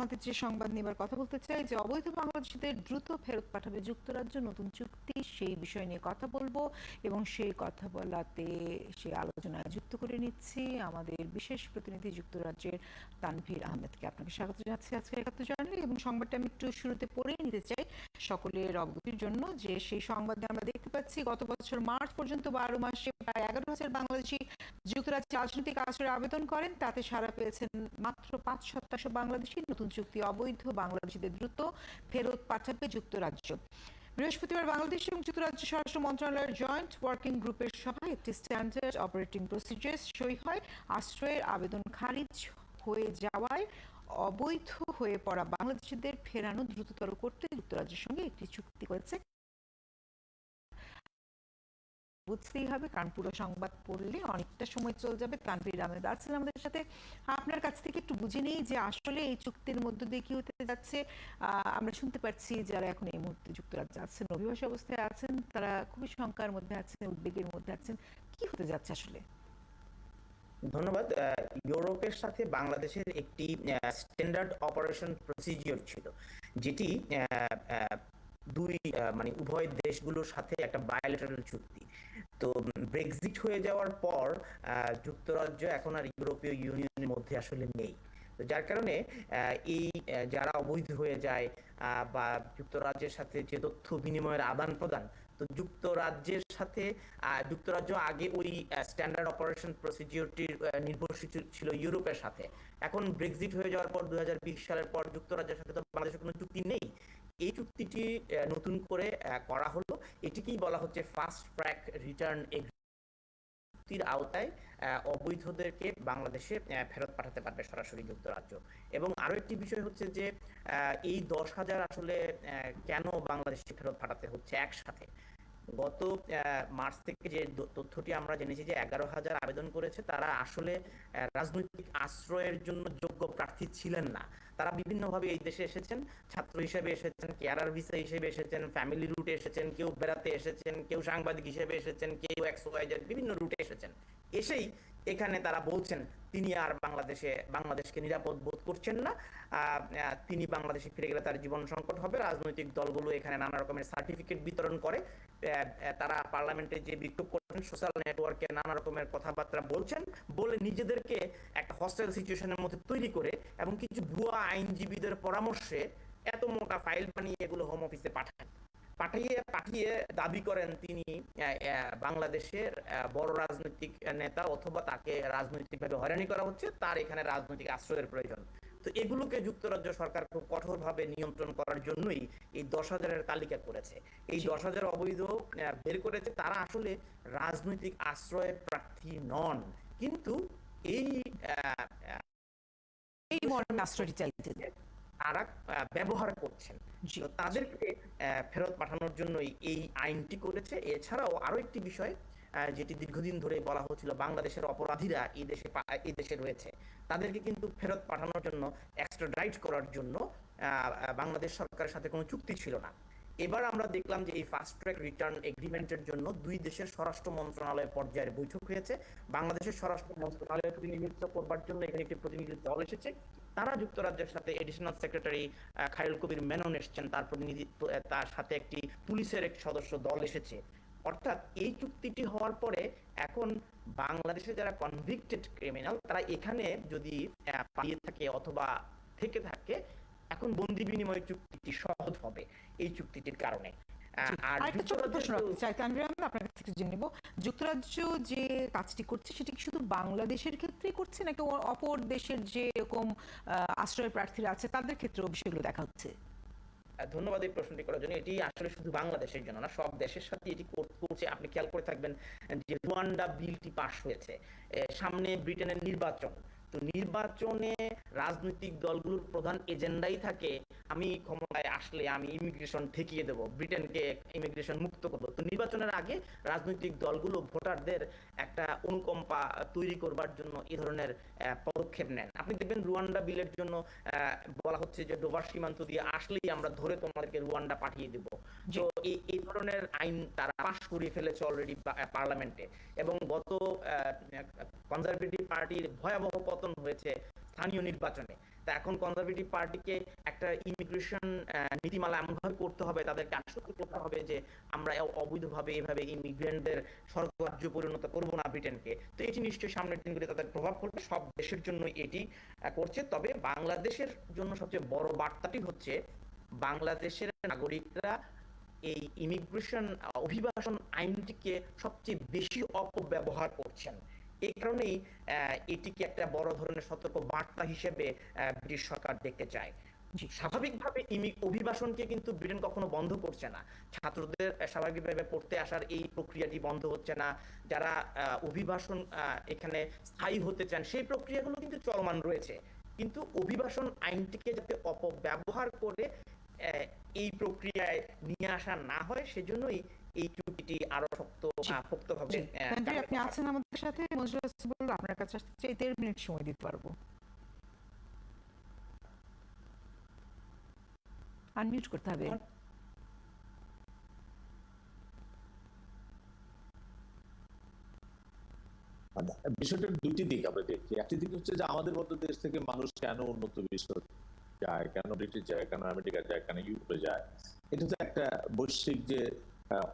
আমাদের যে সংবাদ নিয়ে কথা বলতে চাই, যে অবৈধ বাংলাদেশিদের দ্রুত ফেরত পাঠাবে যুক্তরাজ্য, নতুন চুক্তি, সেই বিষয় নিয়ে কথা বলব এবং সেই কথা বলাতে সেই আলোচনায় যুক্ত করে নিচ্ছি আমাদের বিশেষ প্রতিনিধি যুক্তরাজ্যের তানভীর আহমেদকে। আপনাকে স্বাগত জানাচ্ছি আজকে একাত্তর জানুয়ারি এবং সংবাদটা আমি একটু শুরুতে পড়ে নিতে চাই সকলের অবগতির জন্য, যে সেই সংবাদে আমরা দেখতে পাচ্ছি, গত বছর মার্চ পর্যন্ত বারো মাসে প্রায় এগারো হাজার বাংলাদেশি যুক্তরাজ্যে রাজনৈতিক আশ্রয় আবেদন করেন। তাতে সারা পেয়েছেন মাত্র পাঁচ শতাংশ বাংলাদেশি, নতুন চুক্তি অবৈধ, বাংলাদেশিদের দ্রুত ফেরত পাঠাবে যুক্তরাজ্য। বৃহস্পতিবার বাংলাদেশ এবং যুক্তরাজ্য স্বরাষ্ট্র মন্ত্রণালয়ের জয়েন্ট ওয়ার্কিং গ্রুপের সভায় একটি স্ট্যান্ডার্ড অপারেটিং প্রসিডিয়ার সই হয়। আশ্রয়ের আবেদন খারিজ হয়ে যাওয়ায় অবৈধ হয়ে পড়া বাংলাদেশিদের ফেরানো দ্রুততর করতে যুক্তরাজ্যের সঙ্গে একটি চুক্তি করেছে বুঝতেই হবে, কারণ পুরো সংবাদ পড়লে অনেকটা সময় চলে যাবে। তানভীর আহমেদ আছেন আমাদের সাথে। আপনার কাছ থেকে একটু বুঝে নেই যে আসলে এই চুক্তির মধ্য দিয়ে কি হতে যাচ্ছে। আমরা শুনতে পাচ্ছি যারা এখন এই মুহূর্তে যুক্তরাজ্যে আছেন, অভিবাসী অবস্থায় আছেন, তারা খুবই শঙ্কার মধ্যে আছেন, উদ্বেগের মধ্যে আছেন। কি হতে যাচ্ছে আসলে? ধন্যবাদ। ইউরোপের সাথে বাংলাদেশের একটি স্ট্যান্ডার্ড অপারেশন প্রসিজিওর ছিল, যেটি দুই মানে উভয় দেশগুলোর সাথে একটা বায়োলেটারাল চুক্তি। তো ব্রেক্সিট হয়ে যাওয়ার পর যুক্তরাজ্য এখন আর ইউরোপীয় ইউনিয়নের মধ্যে আসলে নেই। তো যার কারণে এই যারা অবৈধ হয়ে যায় বা যুক্তরাজ্যের সাথে যে তথ্য বিনিময়ের আদান প্রদান, তো যুক্তরাজ্যের সাথে যুক্তরাজ্য আগে ওই স্ট্যান্ডার্ড অপারেশন প্রসিজিওরটির নির্ভরশীল ছিল ইউরোপের সাথে। এখন ব্রেক্সিট হয়ে যাওয়ার পর দু হাজার বিশ সালের পর যুক্তরাজ্যের সাথে তো বাংলাদেশের কোনো চুক্তি নেই। এই চুক্তিটি নতুন করে করা হলো। এটিকেই বলা হচ্ছে ফাস্ট ট্র্যাক রিটার্ন চুক্তির আওতায় অবৈধদেরকে বাংলাদেশে ফেরত পাঠাতে পারবে সরাসরি যুক্তরাজ্য। এবং আরও একটি বিষয় হচ্ছে যে এই দশ হাজার আসলে কেন বাংলাদেশে ফেরত পাঠাতে হচ্ছে একসাথে? গত মার্চ থেকে যে তথ্যটি আমরা জেনেছি যে এগারো হাজার আবেদন করেছে, তারা আসলে রাজনৈতিক আশ্রয়ের জন্য যোগ্য প্রার্থী ছিলেন না। তারা বিভিন্নভাবে এই দেশে এসেছেন, ছাত্র হিসেবে এসেছেন কেয়ারার ভিসা হিসেবে এসেছেন ফ্যামিলি রুটে এসেছেন, কেউ বেড়াতে এসেছেন, কেউ সাংবাদিক হিসেবে এসেছেন, কেউ এক্স বিভিন্ন রুটে এসেছেন। এসেই এখানে তারা বলছেন তিনি আর বাংলাদেশে, বাংলাদেশকে নিরাপদ বোধ করছেন না। তিনি বাংলাদেশে ফিরে গেলে তার জীবন সংকট হবে। রাজনৈতিক দলগুলো এখানে নানা রকমের সার্টিফিকেট বিতরণ করে। তারা পার্লামেন্টে যে বিক্ষোভ করছেন সোশ্যাল নেটওয়ার্কে নানা রকমের কথাবার্তা বলছেন, বলে নিজেদেরকে একটা হস্টেল সিচুয়েশনের মধ্যে তৈরি করে এবং কিছু ভুয়া আইনজীবীদের পরামর্শে এত মোটা ফাইল বানিয়ে এগুলো হোম অফিসে পাঠান পাঠিয়ে পাঠিয়ে দাবি করেন তিনি বাংলাদেশের বড় রাজনৈতিক নেতা অথবা তাকে রাজনৈতিকভাবে হয়রানি করা হচ্ছে, তার এখানে রাজনৈতিক আশ্রয়ের প্রয়োজন। তো এগুলোকে যুক্তরাজ্য সরকার খুব কঠোরভাবে নিয়ন্ত্রণ করার জন্যই এই দশ হাজারের তালিকা করেছে। এই দশ হাজার অবৈধ বের করেছে, তারা আসলে রাজনৈতিক আশ্রয়ের প্রার্থী নন। কিন্তু এই এই মর্মে আশ্রয় চাইতে তারা ব্যবহার করছেন। তাদেরকে ফেরত পাঠানোর জন্যই এই আইনটি করেছে। এছাড়াও আরও একটি বিষয় যেটি দীর্ঘদিন ধরে বলা হচ্ছিল বাংলাদেশের অপরাধীরা এই দেশে এই দেশে রয়েছে। তাদেরকে কিন্তু ফেরত পাঠানোর জন্য এক্সট্রাডাইট করার জন্য বাংলাদেশ সরকারের সাথে কোনো চুক্তি ছিল না। এবার আমরা দেখলাম যে এই ফাস্ট ট্র্যাক রিটার্ন এগ্রিমেন্টের জন্য দুই দেশের স্বরাষ্ট্র মন্ত্রণালয় পর্যায়ের বৈঠক হয়েছে। বাংলাদেশের স্বরাষ্ট্র মন্ত্রণালয়ের প্রতিনিধিত্ব করবার জন্য এখানে একটি প্রতিনিধি দল এসেছে। তারা যুক্তরাজ্যের সাথে এডিশনাল সেক্রেটারি খায়রুল কবির মেনন এসছেন। তার প্রতিনিধিত্ব তার সাথে একটি পুলিশের একটি সদস্য দল এসেছে। অর্থাৎ এই চুক্তিটি হওয়ার পরে এখন বাংলাদেশে যারা কনভিক্টেড ক্রিমিনাল তারা এখানে যদি পালিয়ে থাকে অথবা থেকে থাকে এখন বন্দি বিনিময় চুক্তিটি সহজ হবে এই চুক্তিটির কারণে। যুক্তরাজ্য যে কাজটি করছে সেটি কি শুধু বাংলাদেশের ক্ষেত্রে করছে নাকি অপর দেশের যে এরকম আশ্রয় প্রার্থীরা আছে তাদের ক্ষেত্রেও বিষয়গুলো দেখা হচ্ছে? ধন্যবাদ এই প্রশ্নটি করার জন্য। এটি আসলে শুধু বাংলাদেশের জন্য না সব দেশের সাথে এটি করছে। আপনি খেয়াল করে থাকবেন যে রুয়ান্ডা বিলটি পাশ হয়েছে। সামনে ব্রিটেনের নির্বাচন। তো নির্বাচনে রাজনৈতিক দলগুলোর প্রধান এজেন্ডাই থাকে আমি ক্ষমতায় আসলে আমি ইমিগ্রেশন ঠেকিয়ে দেব ব্রিটেনকে ইমিগ্রেশন মুক্ত করব। তো নির্বাচনের আগে রাজনৈতিক দলগুলো ভোটারদের একটা অনুকম্পা তৈরি করবার জন্য এই ধরনের পদক্ষেপ নেন। আপনি দেখবেন রুয়ান্ডা বিলের জন্য বলা হচ্ছে যে ডোবার সীমান্ত দিয়ে আসলেই আমরা ধরে তোমাদেরকে রুয়ান্ডা পাঠিয়ে দেব। তো এই ধরনের আইন তারা পাশ করিয়ে ফেলেছে অলরেডি পার্লামেন্টে এবং গত কনজারভেটিভ পার্টির ভয়াবহ পতন হয়েছে স্থানীয় নির্বাচনে। তা এখন কনজারভেটিভ পার্টিকে একটা ইমিগ্রেশন নীতিমালা এমনভাবে করতে হবে, তাদেরকে আশ্বস্ত করতে হবে যে আমরা অবৈধভাবে এভাবে ইমিগ্রেন্টদের স্বর্গরাজ্য পরিণত করব না ব্রিটেনকে। তো এটি নিশ্চয়ই সামনের দিনগুলি তাদের প্রভাব পড়বে সব দেশের জন্য এটি করছে। তবে বাংলাদেশের জন্য সবচেয়ে বড় বার্তাটি হচ্ছে, বাংলাদেশের নাগরিকরা এই ইমিগ্রেশন অভিবাসন আইনটিকে সবচেয়ে বেশি অপব্যবহার করছেন। এই কারণেই এটিকে একটা বড় ধরনের সতর্ক বার্তা হিসেবে ব্রিটিশ সরকার দেখতে চায়। স্বাভাবিকভাবে ইমি অভিবাসনকে কিন্তু ব্রিটেন কখনো বন্ধ করছে না। ছাত্রদের স্বাভাবিকভাবে পড়তে আসার এই প্রক্রিয়াটি বন্ধ হচ্ছে না। যারা অভিবাসন এখানে স্থায়ী হতে চান সেই প্রক্রিয়াগুলো কিন্তু চলমান রয়েছে। কিন্তু অভিবাসন আইনটিকে যাতে অপব্যবহার করে এই প্রক্রিয়ায় নিয়ে আসা না হয় সেজন্যই এই চুক্তিটি আরও শক্ত। আহ, পোক্তভাবে আপনি আছেন আমাদের সাথে? মজরুল আপনার কাছে আসতে চাই দেড় মিনিট সময় দিতে পারব। আনমিউট করতে হবে। বিষয়টার দুইটি দিক আমরা দেখি একটি দিক হচ্ছে যে আমাদের মতো দেশ থেকে মানুষ কেন উন্নত বিশ্ব যায়, কেন ব্রিটিশ যায়, কেন আমেরিকা যায়, কেন ইউরোপে যায়? এটা তো একটা বৈশ্বিক যে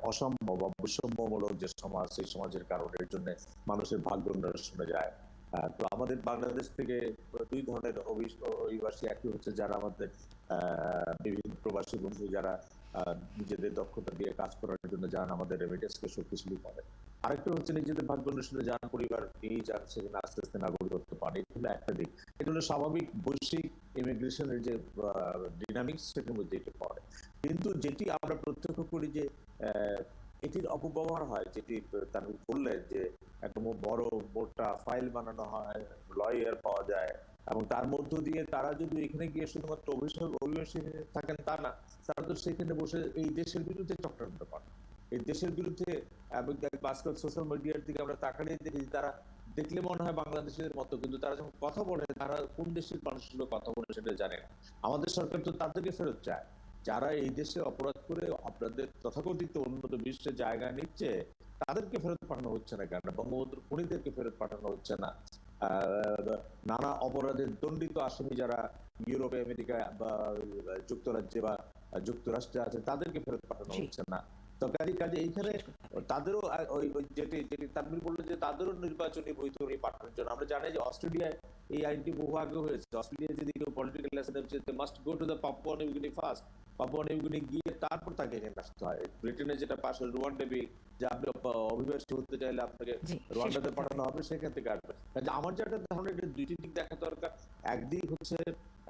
অসম্য বা বৈষম্যমূলক যে সমাজ, সেই সমাজের কারণের জন্য মানুষের ভাগ্য অন্বেষণে যায়। তো আমাদের বাংলাদেশ থেকে দুই ধরনের অভি- অভিবাসী একই হচ্ছে যারা আমাদের বিভিন্ন প্রবাসী বন্ধু যারা নিজেদের দক্ষতা দিয়ে কাজ করার জন্য যান আমাদের রেমিটেন্সকে শক্তিশালী করে। আরেকটা হচ্ছে নিজেদের ভাগ্য যান পরিবার যান সেখানে আস্তে আস্তে নাগরিকত্ব পান একটা দিক। স্বাভাবিক বৈশ্বিক ইমিগ্রেশনের যে ডিনামিক্স মধ্যে পড়ে। কিন্তু যেটি আমরা প্রত্যক্ষ করি যে এটির অপব্যবহার হয়, যেটি তার বললেন যে, একদম বড় মোটা ফাইল বানানো হয় লয়ার পাওয়া যায়, এবং তার মধ্য দিয়ে তারা যদি এখানে গিয়ে শুধুমাত্র অভিষেক অভিবাসী থাকেন তা না, তারা তো সেখানে বসে এই দেশের বিরুদ্ধে চক্রান্ত করে। এই দেশের বিরুদ্ধে আজকাল সোশ্যাল মিডিয়ার দিকে আমরা তাকালে দেখি তারা দেখলে মনে হয় বাংলাদেশের মতো কিন্তু তারা যখন কথা বলে তারা কোন দেশের মানুষের সঙ্গে কথা বলে সেটা জানে না। আমাদের সরকার তো তাদেরকে ফেরত চায়। যারা এই দেশে অপরাধ করে আপনাদের তথাকথিত উন্নত বিশ্বে জায়গা নিচ্ছে তাদেরকে ফেরত পাঠানো হচ্ছে না কেন? বঙ্গবন্ধুর খুনিদেরকে ফেরত পাঠানো হচ্ছে না। আহ, নানা অপরাধের দণ্ডিত আসামি যারা ইউরোপে আমেরিকা বা যুক্তরাজ্যে বা যুক্তরাষ্ট্রে আছে তাদেরকে ফেরত পাঠানো হচ্ছে না। তো কাজে কাজে এইখানে তাদেরও ওই যেটি যেটি তানভীর বলল যে তাদেরও নির্বাচনী বৈতরণী পাঠানোর জন্য। আমরা জানি যে অস্ট্রেলিয়ায় এই আইনটি বহু আগে হয়েছে। অস্ট্রেলিয়া যদি কেউ political লেসনে must go to the Papua New Guinea first Papua New Guinea গিয়ে তারপর তাকে এখানে আসতে হয়। ব্রিটেনে যেটা পাশ রুয়ান্ডে বিল যে আপনি অভিবাসী হতে চাইলে আপনাকে রোয়ান্ডাতে পাঠানো হবে সেখান থেকে আসবে কাজে আমার যেটা ধারণা এটা দুইটি দিক দেখা দরকার। একদিক হচ্ছে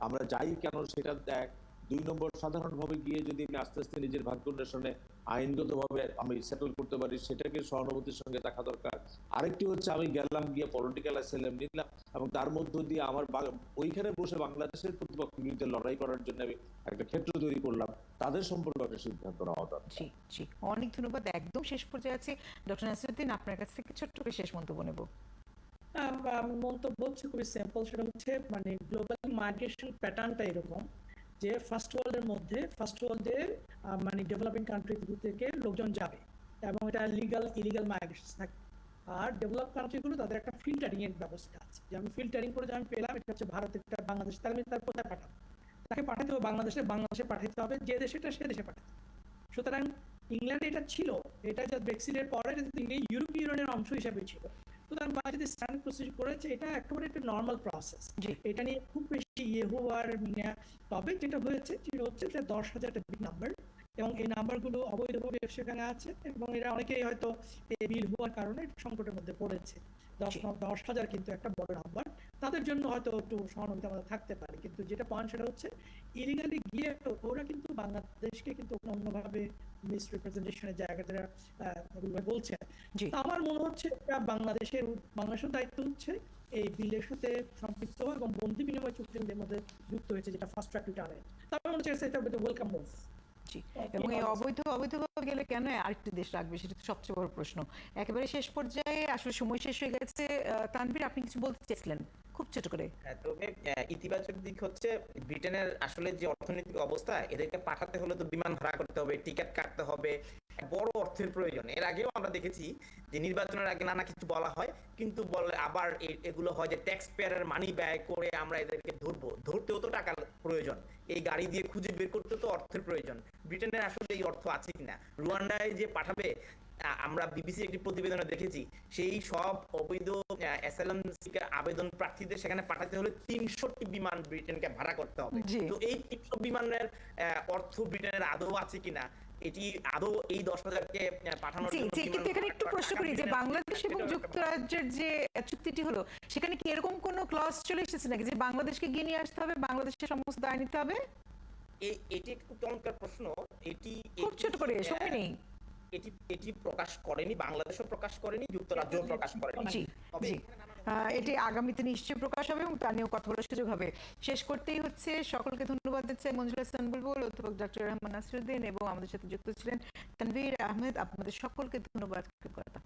আমরা যাই কেন সেটা দেখ দুই নম্বর সাধারণভাবে গিয়ে যদি আমি আস্তে আস্তে নিজের ভাগ্য অন্বেষণে আইনগতভাবে আমি সেটেল করতে পারি সেটাকে সহানুভূতির সঙ্গে দেখা দরকার। আরেকটি হচ্ছে আমি গেলাম গিয়ে পলিটিক্যাল অ্যাসাইলাম নিলাম এবং তার মধ্য দিয়ে আমার ওইখানে বসে বাংলাদেশের প্রতিপক্ষের বিরুদ্ধে লড়াই করার জন্য আমি একটা ক্ষেত্র তৈরি করলাম। তাদের সম্পর্কে একটা সিদ্ধান্ত নেওয়া দরকার। জি জি। অনেক ধন্যবাদ। একদম শেষ পর্যায়ে আছে। ডক্টর নাসিরুদ্দিন আপনার কাছ থেকে ছোট্ট করে শেষ মন্তব্য নেব। মন্তব্য হচ্ছে খুবই সিম্পল সেটা হচ্ছে মানে গ্লোবাল মাইগ্রেশন প্যাটার্নটা এরকম। যে ফার্স্ট ওয়ার্ল্ডের মধ্যে ফার্স্ট ওয়ার্ল্ডে মানে ডেভেলপিং কান্ট্রি থেকে লোকজন যাবে। এবং এটা লিগাল ইলিগাল মাইগ্রেশন থাকে আর ডেভেলপ কান্ট্রিগুলো তাদের একটা ফিল্টারিং এর ব্যবস্থা আছে। যে আমি ফিল্টারিং করে যে আমি পেলাম, এটা হচ্ছে ভারতের বাংলাদেশ, তাহলে আমি তার কোথায় পাঠাবো? তাকে পাঠাতে হবে বাংলাদেশে বাংলাদেশে পাঠাতে হবে যে দেশেটা, সে দেশে পাঠাতে। সুতরাং ইংল্যান্ডে এটা ছিল, এটা যা ব্রেক্সিটের পরে এটা ইউরোপীয় ইউনিয়নের অংশ হিসেবে ছিল। সুতরাং বা যদি স্ট্যান্ড প্রসিডিউর করেছে এটা একেবারে একটা নর্মাল প্রসেস এটা নিয়ে খুব বেশি ইয়ে হওয়ার তবে যেটা হয়েছে যেটা হচ্ছে সেটা দশ হাজার একটা বিগ নাম্বার এবং এই নাম্বারগুলো অবৈধভাবে সেখানে আছে এবং এরা অনেকেই হয়তো এই বিল হওয়ার কারণে সংকটের মধ্যে পড়েছে। দশ দশ হাজার কিন্তু একটা বড় নাম্বার তাদের জন্য হয়তো একটু সহানুভূতি আমাদের থাকতে পারে। কিন্তু যেটা পয়েন্ট সেটা হচ্ছে ইলিগালি গিয়ে তো ওরা কিন্তু বাংলাদেশকে কিন্তু অন্যভাবে মিসরিপ্রেজেন্টেশনের জায়গাটা আহ, বলছে। জি। আমার মনে হচ্ছে বাংলাদেশের বাংলাদেশের দায়িত্ব হচ্ছে এই বিলের সাথে সম্পৃক্ত এবং বন্দি বিনিময় চুক্তির মধ্যে যুক্ত হয়েছে যেটা ফার্স্ট ট্র্যাক রিটার্নের তারপর মনে হচ্ছে এটা ওয়েলকাম মুভ জি। এবং এই অবৈধ অবৈধভাবে গেলে কেন আরেকটি দেশ রাখবে? সেটা তো সবচেয়ে বড় প্রশ্ন। একেবারে শেষ পর্যায়ে আসলে সময় শেষ হয়ে গেছে। তানভীর আপনি কিছু বলতে চেয়েছিলেন? খুব ছোট করে। হ্যাঁ, তবে ইতিবাচক দিক হচ্ছে ব্রিটেনের আসলে যে অর্থনৈতিক অবস্থা এদেরকে পাঠাতে হলে তো বিমান ভাড়া করতে হবে টিকিট কাটতে হবে বড় অর্থের প্রয়োজন। এর আগেও আমরা দেখেছি যে নির্বাচনের আগে নানা কিছু বলা হয় কিন্তু বলে আবার এগুলো হয় যে ট্যাক্স পেয়ারের মানি ব্যয় করে আমরা এদেরকে ধরবো। ধরতেও তো টাকার প্রয়োজন। এই গাড়ি দিয়ে খুঁজে বের করতে তো অর্থের প্রয়োজন। ব্রিটেনের আসলে এই অর্থ আছে কিনা? রুয়ান্ডায় যে পাঠাবে আমরা বিবিসি একটি প্রতিবেদনে দেখেছি সেই সব অবৈধ অ্যাসাইলাম আবেদন প্রার্থীদের সেখানে পাঠাতে হলে তিনশোটি বিমান ব্রিটেনকে ভাড়া করতে হবে। তো এই তিনশো বিমানের অর্থ ব্রিটেনের আদৌ আছে কিনা? এটি আদৌ এই দশ হাজারকে পাঠানোর জন্য জি কিন্তু এখানে একটু প্রশ্ন করি যে বাংলাদেশ এবং যুক্তরাজ্যের যে চুক্তিটি হলো সেখানে কি এরকম কোনো ক্লজ চলে এসেছে নাকি যে বাংলাদেশকে গিয়ে নিয়ে আসতে হবে বাংলাদেশের সমস্ত দায় নিতে হবে? এটি একটু চমৎকার প্রশ্ন। এটি খুব ছোট করে সময় নেই। এটি এটি প্রকাশ করেনি বাংলাদেশও প্রকাশ করেনি যুক্তরাজ্যও প্রকাশ করেনি। তবে এটি আগামীতে নিশ্চয়ই প্রকাশ হবে এবং তা নিয়েও কথা বলার সুযোগ হবে। শেষ করতেই হচ্ছে। সকলকে ধন্যবাদ দিচ্ছে। মঞ্জুর হাসান বুলবুল, অধ্যাপক ডক্টর রহমান নাসিরুদ্দিন এবং আমাদের সাথে যুক্ত ছিলেন তানভীর আহমেদ। আপনাদের সকলকে ধন্যবাদ। কথা